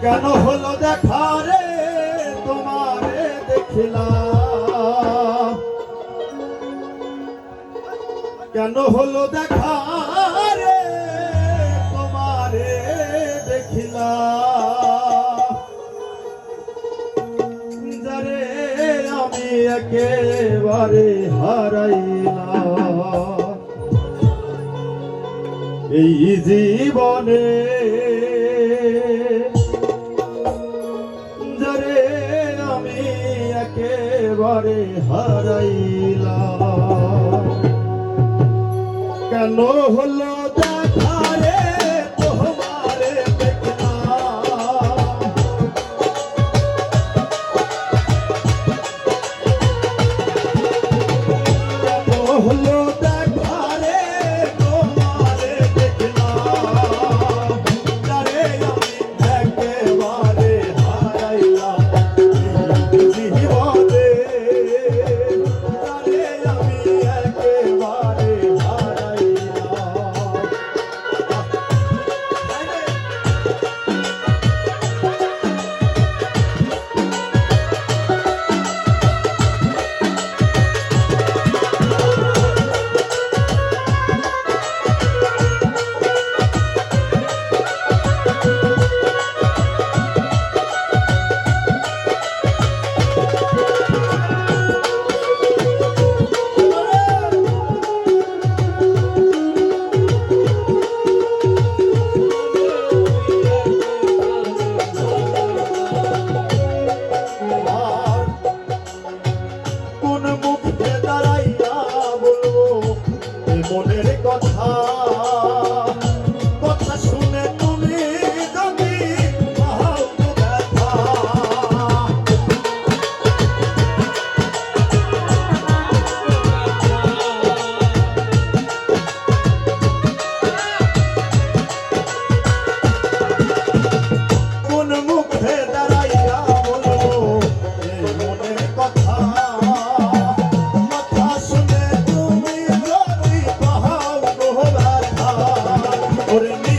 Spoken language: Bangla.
কেন হলো দেখা রে? তোমারে দেখিলাম। কেন হলো দেখা রে? তোমারে দেখিলাম। যারে আমি একেবারে হারাইলাম। এই জীবনে একেবারে হারাইলা কেন হলো Por el...